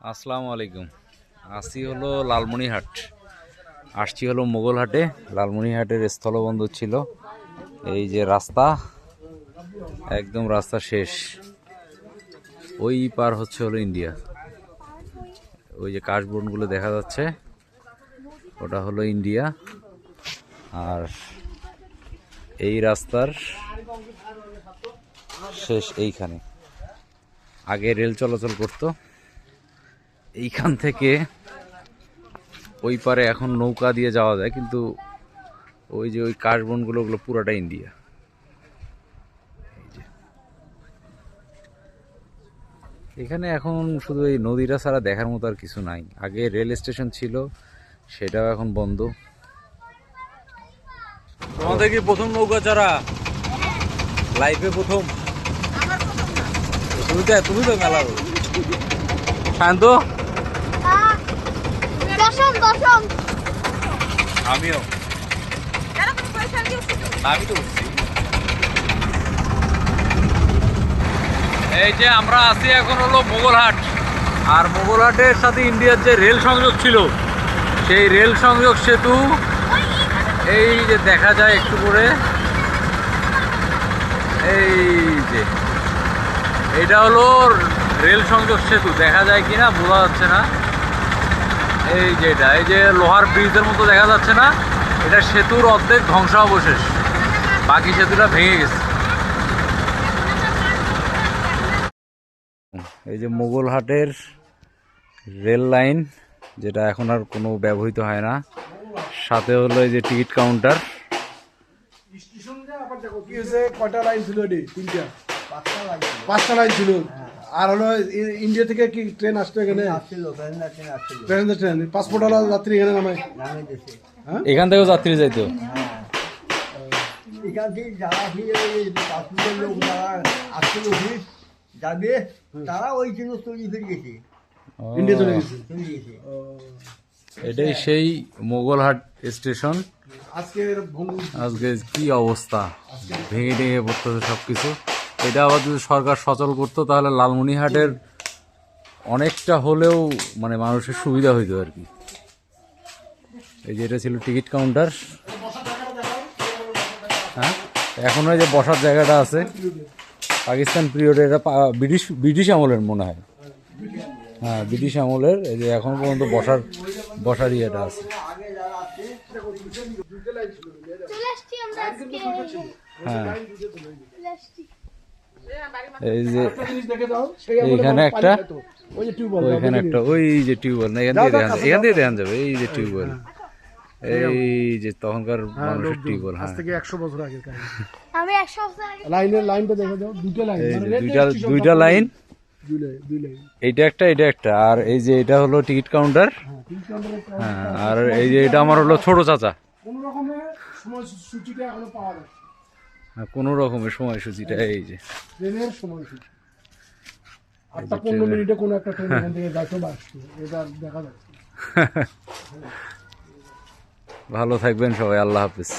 আসসালামু আলাইকুম। আসি হলো লালমনিহাট আসছি হলো মোগলহাটে। লালমনিহাটের স্থলবন্দর ছিল। এই যে রাস্তা, একদম রাস্তা শেষ। ওই পার হচ্ছে হলো ইন্ডিয়া। ওই যে কাশবনগুলো দেখা যাচ্ছে, ওটা হলো ইন্ডিয়া। আর এই রাস্তার শেষ এইখানে। আগে রেল চলাচল করতো। এইখান থেকে ওই পারে এখন নৌকা দিয়ে যাওয়া যায় কিন্তু ওই যে ওই কাশবনগুলো ওগুলো পুরাটা ইন্ডিয়া। এখানে এখন শুধু এই নদীটা ছাড়া দেখার মতো আর কিছু নাই। আগে রেল স্টেশন ছিল সেটাও এখন বন্ধ। তোমাদের কি প্রথম নৌকা চড়া লাইফে প্রথম? তুমি তো তুমি তো মেলা শান্ত? দশম দশম আমিও। আমি তো এই যে আমরা আছি এখন হলো মোগলহাট। আর মোগলহাটের সাথে ইন্ডিয়ার যে রেল সংযোগ ছিল, সেই রেল সংযোগ সেতু, এই যে দেখা যায় একটু করে এই যে এটা হলো রেল সংযোগ সেতু। দেখা যায় কিনা, বোঝা যাচ্ছে না। এই যে এটা এই যে লোহার ব্রিজের মতো দেখা যাচ্ছে না এটা সেতুর অর্ধেক ধ্বংসাবশেষ। বাকি সেতুটা ভেঙে গেছে। এই যে মোগলহাটের রেল লাইন যেটা এখন আর কোনো ব্যবহৃত হয় না। সাথে হলো এই যে টিকিট কাউন্টার। কি হয়েছে? কয়টা লাইন ছিল। পাঁচটা লাইন ছিল। আর হলো ইন্ডিয়া থেকে কি ট্রেন আসতো এখানে? আসছিল ট্রেন ট্রেন পাসপোর্ট ওয়ালা যাত্রী এখানে নামে? নামে এখান থেকেও যাত্রী যাইতো? এখান থেকে যারা ফিরে লোক যারা আসছিল অফিস যাবে তারা ওই জন্য তৈরি ফিরে গেছে। ইন্ডিয়া চলে গেছে? এটাই সেই মোগলহাট স্টেশন। আজকে কি অবস্থা? ভেঙে ভেঙে পড়তেছে সব কিছু এটা আবার যদি সরকার সচল করতো তাহলে লালমনিহাটের অনেকটা হলেও মানে মানুষের সুবিধা হইতো আর কি। এই যে এটা ছিল টিকিট কাউন্টার। হ্যাঁ? এখন ওই যে বসার জায়গাটা আছে। পাকিস্তান পিরিয়ডে এটা ব্রিটিশ ব্রিটিশ আমলের মনে হয়। হ্যাঁ ব্রিটিশ আমলের এই যে এখন পর্যন্ত বসার বসার ইয়েটা আছে। হ্যাঁ। এই যে একটা জিনিস দেখে দাও সেই এইখানে একটা ওই ওইখানে একটা ওই যে টিউবওয়েল না এখান এখান যাবে এই যে টিউবওয়েল। এই যে তখনকার মানুষের টিউবওয়েল হ্যাঁ। থেকে একশো বছর আগে আমি একশো বছর আগে লাইনের লাইনটা দেখে দাও দুটো লাইন। এই মানে যে রেল দুইটা দুইটা লাইন। এইটা একটা এটা একটা আর এই যে এটা হলো টিকিট কাউন্টার। হ্যাঁ হ্যাঁ আর এই যে এটা আমার হলো ছোট চাচা। কোনো রকমের সময় সূচিটা এখনও পাওয়া হ্যাঁ, কোনো রকমের সময়সূচিটা এই যে ট্রেনের সময়সূচি। আটটা পনেরো মিনিটে কোনো একটা ট্রেন এখান থেকে যাচ্ছে বা এটা দেখা যাচ্ছে। ভালো থাকবেন সবাই আল্লাহ হাফিজ।